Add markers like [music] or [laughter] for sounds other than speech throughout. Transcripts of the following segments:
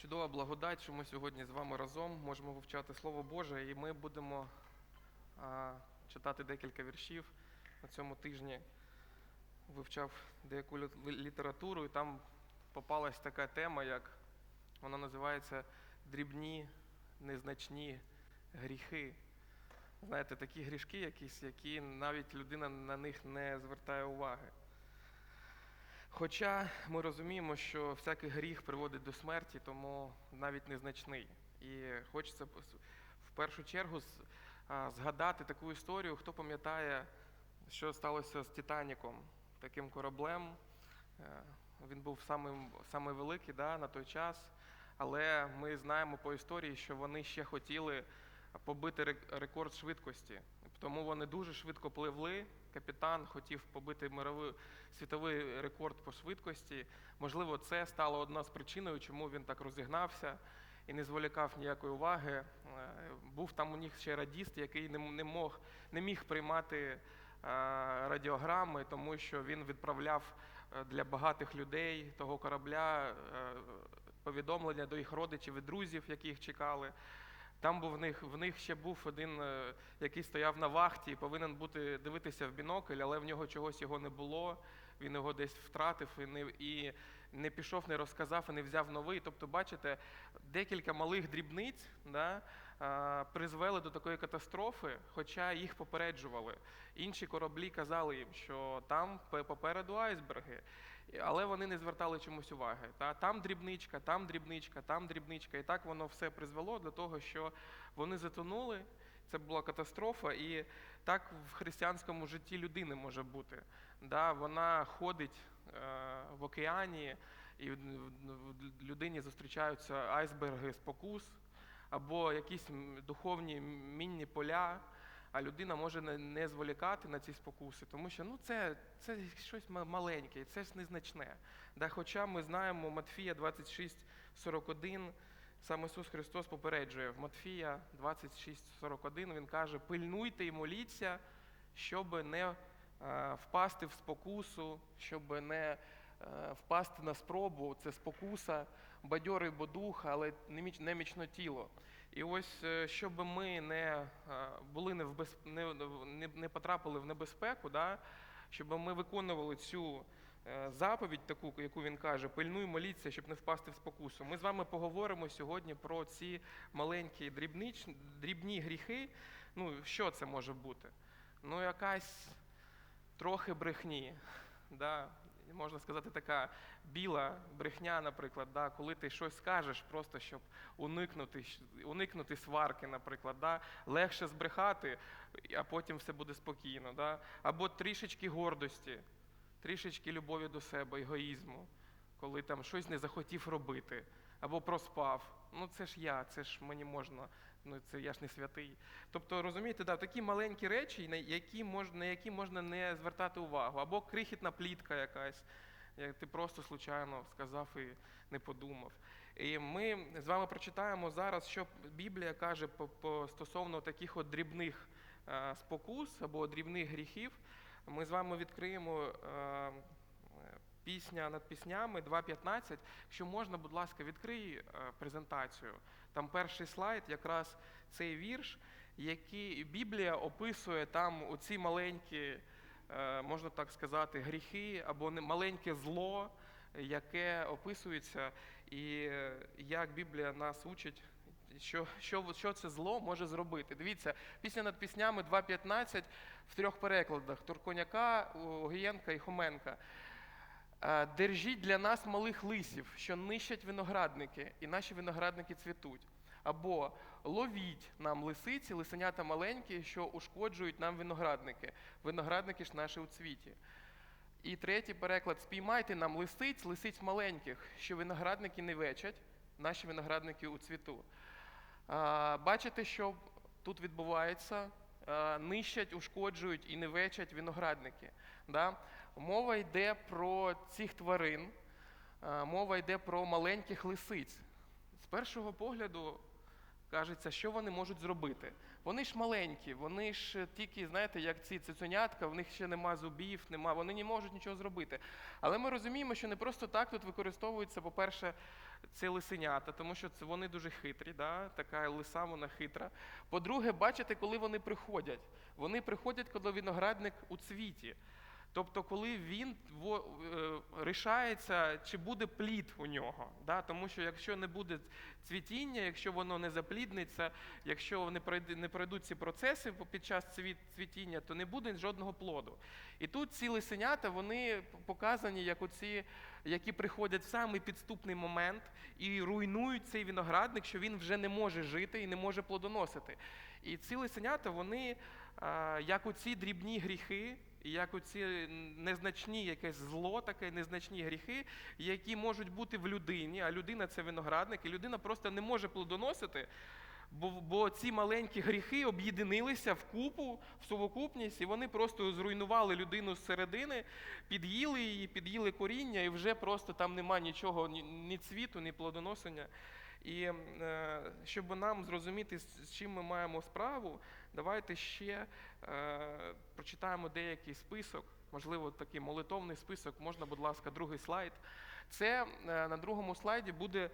Чудова благодать, що ми сьогодні з вами разом можемо вивчати Слово Боже, і ми будемо а, читати декілька віршів. На цьому тижні вивчав деяку літературу, і там попалась така тема, як вона називається дрібні, незначні гріхи. Знаєте, такі грішки якісь, які навіть людина на них не звертає уваги. Хоча ми розуміємо, що всякий гріх приводить до смерті, тому навіть незначний. І хочеться в першу чергу згадати таку історію, хто пам'ятає, що сталося з Титаніком, таким кораблем. Е, Він був самим, самий великий да, на той час, але ми знаємо по історії, що вони ще хотіли побити рек- рекорд швидкості. Тому вони дуже швидко пливли. Капітан хотів побити мировий світовий рекорд по швидкості. Можливо, це стало одна з причиною, чому він так розігнався і не зволікав ніякої уваги. Е, Був там у них ще радіст, який не мог не міг приймати е, радіограми, тому що він відправляв е, для багатих людей того корабля повідомлення до їх родичів і друзів, які їх чекали. Там був в них в них ще був один, е, який стояв на вахті, і повинен бути дивитися в бінокль, але в нього чогось його не було. Він його десь втратив і не і не пішов, не розказав і не взяв новий. Тобто, бачите, декілька малих дрібниць да, призвели до такої катастрофи, хоча їх попереджували. Інші кораблі казали їм, що там пе- попереду айсберги. Але вони не звертали чомусь уваги. Та там дрібничка, там дрібничка, там дрібничка. І так воно все призвело до того, що вони затонули. Це була катастрофа, і так в християнському житті людини може бути. Да, вона ходить е, в океані, і в людині зустрічаються айсберги спокус або якісь духовні мінні поля. А людина може не, не зволікати на ці спокуси, тому що ну це, це щось ма- маленьке, це ж незначне. Да, хоча ми знаємо Матфія 26:41, сам Ісус Христос попереджує в Матфія 26:41, Він каже: пильнуйте і моліться, щоб не е, впасти в спокусу, щоб не е, впасти на спробу. Це спокуса, бадьорий бо дух, але неміч- немічно тіло. І ось е, щоб ми не е, були не, в без... не, не, не потрапили в небезпеку, да, щоб ми виконували цю е, заповідь, таку, яку він каже, пильнуй, моліться, щоб не впасти в спокусу. Ми з вами поговоримо сьогодні про ці маленькі дрібнич... дрібні гріхи. Ну, що це може бути? Ну, якась трохи брехні. Да? Можна сказати, така біла брехня, наприклад, да? коли ти щось скажеш, просто щоб уникнути, уникнути сварки, наприклад. Да? Легше збрехати, а потім все буде спокійно. Да? Або трішечки гордості, трішечки любові до себе, егоїзму, коли там щось не захотів робити, або проспав. Ну це ж я, це ж мені можна, ну це я ж не святий. Тобто, розумієте, да, такі маленькі речі, на які можна, на які можна не звертати увагу, або крихітна плітка якась, як ти просто случайно сказав і не подумав. І ми з вами прочитаємо зараз, що Біблія каже по, по стосовно таких от дрібних е, спокус або дрібних гріхів. Ми з вами відкриємо е, пісня над піснями 2.15. Якщо можна, будь ласка, відкрий е, презентацію. Там перший слайд, якраз цей вірш, який Біблія описує там оці маленькі, е, можна так сказати, гріхи або маленьке зло, яке описується, і е, як Біблія нас учить. Що, що, що це зло може зробити? Дивіться, пісня над піснями 2.15 в трьох перекладах: Турконяка, Огієнка і Хоменка. Е, Держіть для нас малих лисів, що нищать виноградники, і наші виноградники цвітуть. Або ловіть нам лисиці, лисенята маленькі, що ушкоджують нам виноградники. Виноградники ж наші у цвіті. І третій переклад: спіймайте нам лисиць, лисиць маленьких, що виноградники не вечать, наші виноградники у цвіту. Бачите, що тут відбувається? Нищать, ушкоджують і не вечать виноградники. Да? Мова йде про цих тварин, мова йде про маленьких лисиць. З першого погляду кажеться, що вони можуть зробити. Вони ж маленькі, вони ж тільки, знаєте, як ці цуценятка, в них ще нема зубів, нема, вони не можуть нічого зробити. Але ми розуміємо, що не просто так тут використовується, по-перше, це лисенята, тому що це вони дуже хитрі, да? така лиса, вона хитра. По-друге, бачите, коли вони приходять. Вони приходять, коли виноградник у цвіті. Тобто, коли він е, рішається, чи буде плід у нього. Да? Тому що якщо не буде цвітіння, якщо воно не заплідниться, якщо не пройдуть ці процеси під час цвітіння, то не буде жодного плоду. І тут ці лисенята вони показані як оці, які приходять в самий підступний момент і руйнують цей виноградник, що він вже не може жити і не може плодоносити. І ці лисенята, вони а, як оці дрібні гріхи, як оці незначні якесь зло, таке незначні гріхи, які можуть бути в людині, а людина це виноградник, і людина просто не може плодоносити. Бо, бо ці маленькі гріхи об'єднилися в купу, в совокупність, і вони просто зруйнували людину зсередини, під'їли її, під'їли коріння, і вже просто там нема нічого, ні, ні цвіту, ні плодоносення. І е, щоб нам зрозуміти, з чим ми маємо справу, давайте ще е, прочитаємо деякий список, можливо, такий молитовний список. Можна, будь ласка, другий слайд. Це е, на другому слайді буде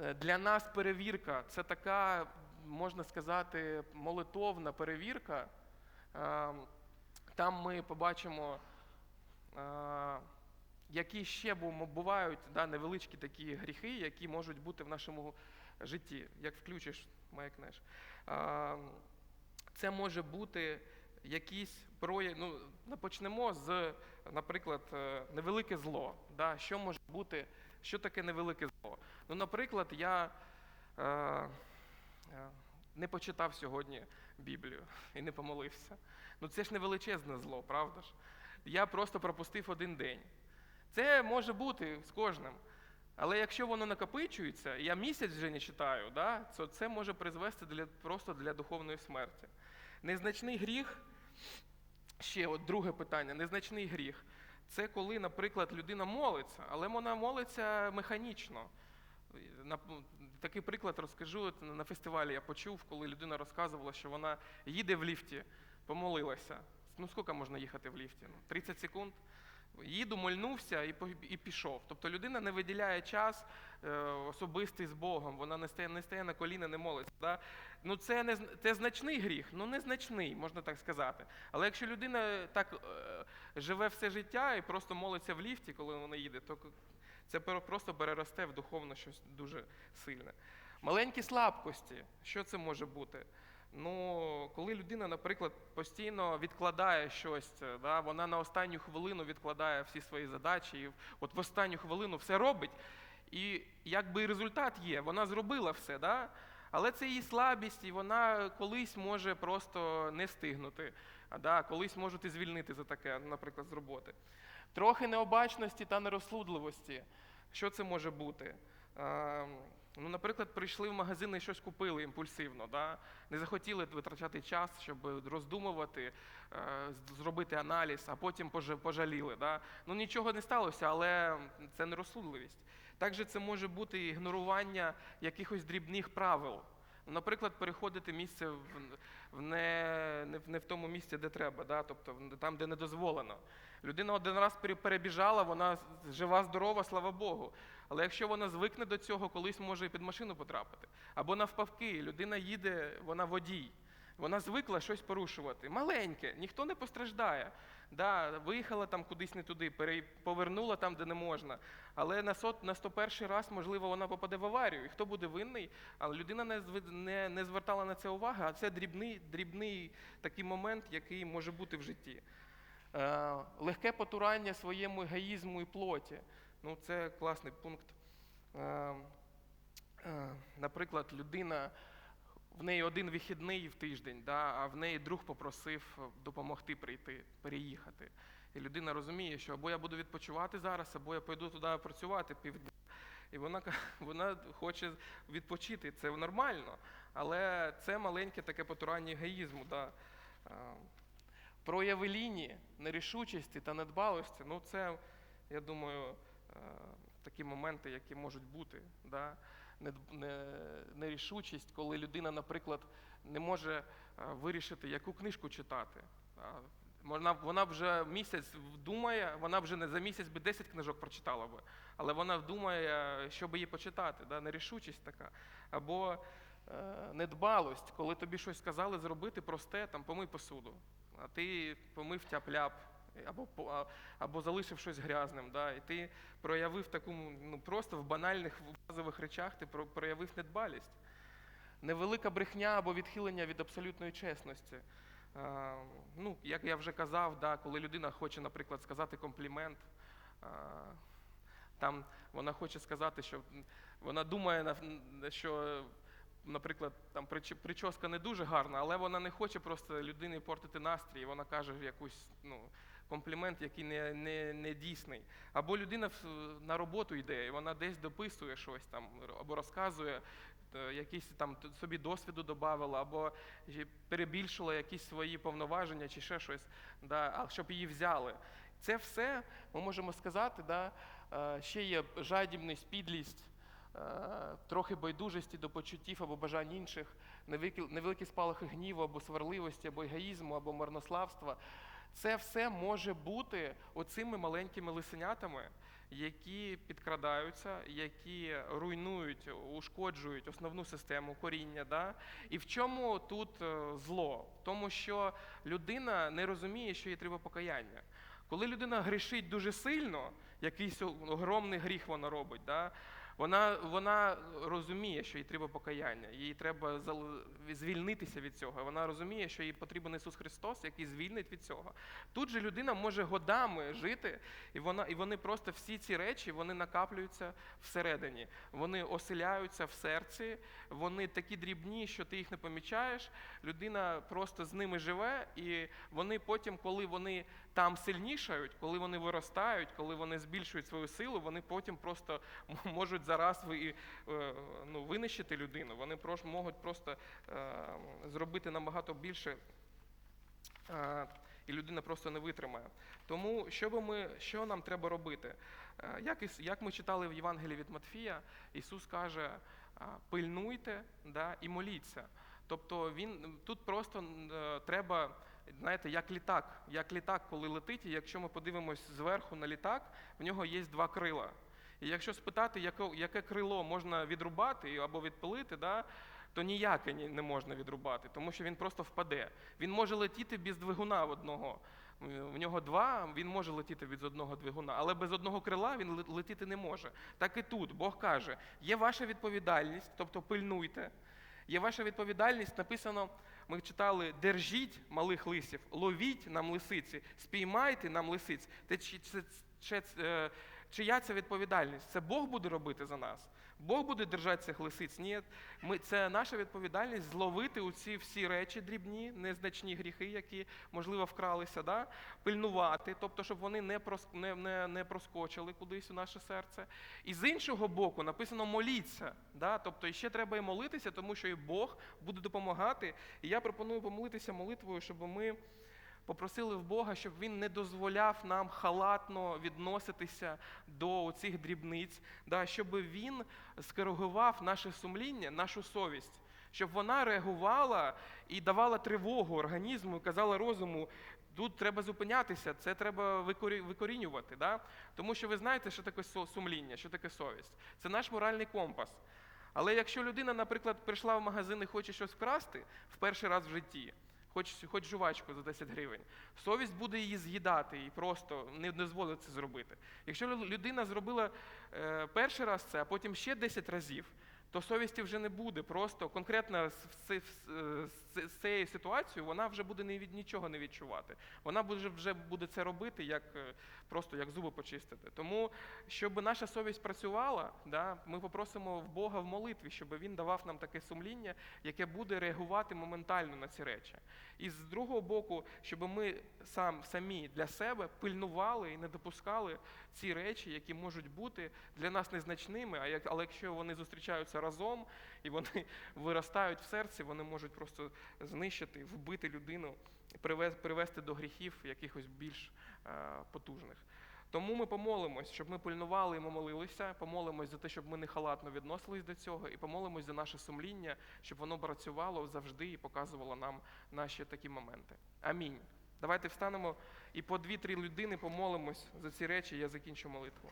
е, для нас перевірка. Це така, можна сказати, молитовна перевірка. Е, Там ми побачимо. е, які ще бувають да, невеличкі такі гріхи, які можуть бути в нашому житті. Як включиш, маякнеш. Це може бути якісь прояв. Ну, почнемо з, наприклад, е, невелике зло. Да? Що може бути, що таке невелике зло? Ну, наприклад, я е, е, не почитав сьогодні Біблію [laughs] і не помолився. Ну це ж не величезне зло, правда ж? Я просто пропустив один день. Це може бути з кожним. Але якщо воно накопичується, я місяць вже не читаю, да, то це може призвести для, просто для духовної смерті. Незначний гріх, ще от друге питання, незначний гріх. Це коли, наприклад, людина молиться, але вона молиться механічно. Такий приклад розкажу. На фестивалі я почув, коли людина розказувала, що вона їде в ліфті, помолилася. Ну, скільки можна їхати в ліфті? Ну, 30 секунд. Їду, мольнувся і, і пішов. Тобто людина не виділяє час е, особистий з Богом, вона не стає, не стає на коліна, не молиться. Да? Ну це не це значний гріх, ну незначний, можна так сказати. Але якщо людина так е, живе все життя і просто молиться в ліфті, коли вона їде, то це просто переросте в духовно щось дуже сильне. Маленькі слабкості, що це може бути? Ну, коли людина, наприклад, постійно відкладає щось, е, да, вона на останню хвилину відкладає всі свої задачі, і от в останню хвилину все робить, і якби результат є, вона зробила все, да? але це її слабість, і вона колись може просто не встигнути, а, да, колись можуть і звільнити за таке, наприклад, з роботи. Трохи необачності та нерозсудливості. Що це може бути? Ну, наприклад, прийшли в магазин і щось купили імпульсивно, да? не захотіли витрачати час, щоб роздумувати, е, зробити аналіз, а потім пожа- пожаліли. Да? Ну нічого не сталося, але це нерозсудливість. Також це може бути ігнорування якихось дрібних правил. Наприклад, переходити місце в, не, не, в- тому місці, де треба, да? тобто там, де не дозволено. Людина один раз перебіжала, вона жива, здорова, слава Богу. Але якщо вона звикне до цього, колись може і під машину потрапити. Або навпаки, людина їде, вона водій. Вона звикла щось порушувати. Маленьке, ніхто не постраждає. Да, виїхала там кудись не туди, повернула там, де не можна. Але на, сот, на 101 раз, можливо, вона попаде в аварію. І хто буде винний? Але людина не, не, не звертала на це уваги, а це дрібний, дрібний такий момент, який може бути в житті. Е, легке потурання своєму егоїзму і плоті. Ну, це класний пункт. Е, е, наприклад, людина, в неї один вихідний в тиждень, да, а в неї друг попросив допомогти прийти, переїхати. І людина розуміє, що або я буду відпочивати зараз, або я пойду туди працювати півдня. І вона, [laughs] вона хоче відпочити, це нормально. Але це маленьке таке потурання егоїзму. Да. Е, Прояви лінії, нерішучості та недбалості, ну це, я думаю, е, такі моменти, які можуть бути. Да? Нерішучість, коли людина, наприклад, не може е, вирішити, яку книжку читати. Вона, вона вже місяць думає, вона вже не за місяць би 10 книжок прочитала би, але вона думає, що би їй почитати, да? нерішучість така. Або е, недбалость, коли тобі щось сказали зробити просте, там помий посуду, а ти помив тяп-ляп, або, або залишив щось грязним. Да? І ти проявив таку, ну просто в банальних базових речах ти проявив недбалість. Невелика брехня або відхилення від абсолютної чесності. Е, ну, як я вже казав, да, коли людина хоче, наприклад, сказати комплімент, е, там вона хоче сказати, що вона думає, що, наприклад, там прич- прическа не дуже гарна, але вона не хоче просто людині портити настрій, вона каже якусь ну, комплімент, який не, не, не дійсний. Або людина на роботу йде, і вона десь дописує щось там, або розказує, е, якийсь там собі досвіду додавала, або перебільшила якісь свої повноваження чи ще щось, да, а щоб її взяли. Це все ми можемо сказати, да, е, ще є жадібність, підлість, е, трохи байдужості до почуттів або бажань інших, невеликі спалахи гніву або сварливості, або егоїзму, або марнославства. Це все може бути оцими маленькими лисенятами, які підкрадаються, які руйнують, ушкоджують основну систему коріння. Да? І в чому тут е, зло? В тому, що людина не розуміє, що їй треба покаяння. Коли людина грішить дуже сильно, якийсь огромний гріх вона робить, да? Вона, вона розуміє, що їй треба покаяння, їй треба звільнитися від цього. Вона розуміє, що їй потрібен Ісус Христос, який звільнить від цього. Тут же людина може годами жити, і вона і вони просто всі ці речі вони накаплюються всередині. Вони оселяються в серці, вони такі дрібні, що ти їх не помічаєш. Людина просто з ними живе, і вони потім, коли вони там сильнішають, коли вони виростають, коли вони збільшують свою силу, вони потім просто [laughs] можуть зараз ви, е, ну, винищити людину. Вони можуть просто е, зробити набагато більше. е, І людина просто не витримає. Тому що, би ми, що нам треба робити? Як, як ми читали в Євангелії від Матфія, Ісус каже: пильнуйте да, і моліться. Тобто він тут просто треба, знаєте, як літак. Як літак, коли летить, і якщо ми подивимось зверху на літак, в нього є два крила. І якщо спитати, яке, яке крило можна відрубати або відпилити, да, то ніяке не можна відрубати, тому що він просто впаде. Він може летіти без двигуна в одного. В нього два, він може летіти від одного двигуна, але без одного крила він летіти не може. Так і тут Бог каже: є ваша відповідальність, тобто пильнуйте. Є ваша відповідальність, написано, ми читали: держіть малих лисів, ловіть нам лисиці, спіймайте нам лисиць. Це, це, це, е, чия це відповідальність? Це Бог буде робити за нас. Бог буде держати цих лисиць. Ні, ми, це наша відповідальність зловити у ці всі речі дрібні, незначні гріхи, які, можливо, вкралися, да? пильнувати, тобто, щоб вони не, не, не, не проскочили кудись у наше серце. І з іншого боку написано моліться. Да? Тобто ще треба і молитися, тому що і Бог буде допомагати. І я пропоную помолитися молитвою, щоб ми попросили в Бога, щоб він не дозволяв нам халатно відноситися до цих дрібниць, да, щоб він скоригував наше сумління, нашу совість, щоб вона реагувала і давала тривогу організму, казала розуму. Тут треба зупинятися, це треба викорі- викорінювати. Да? Тому що ви знаєте, що таке сумління, що таке совість. Це наш моральний компас. Але якщо людина, наприклад, прийшла в магазин і хоче щось вкрасти в перший раз в житті, хоч, хоч жувачку за 10 гривень, совість буде її з'їдати і просто не дозволить це зробити. Якщо людина зробила е, перший раз це, а потім ще 10 разів, то совісті вже не буде. Просто конкретно з, з, з, з, цією ситуацією вона вже буде ні від нічого не відчувати. Вона буде вже буде це робити як е, просто як зуби почистити. Тому, щоб наша совість працювала, да, ми попросимо в Бога в молитві, щоб він давав нам таке сумління, яке буде реагувати моментально на ці речі. І з другого боку, щоб ми сам самі для себе пильнували і не допускали ці речі, які можуть бути для нас незначними, а як, але якщо вони зустрічаються разом і вони виростають в серці, вони можуть просто знищити, вбити людину, привести до гріхів якихось більш е, потужних. Тому ми помолимось, щоб ми пильнували і молилися, помолимось за те, щоб ми не халатно відносились до цього, і помолимось за наше сумління, щоб воно працювало завжди і показувало нам наші такі моменти. Амінь. Давайте встанемо і по дві-три людини помолимось за ці речі. Я закінчу молитву.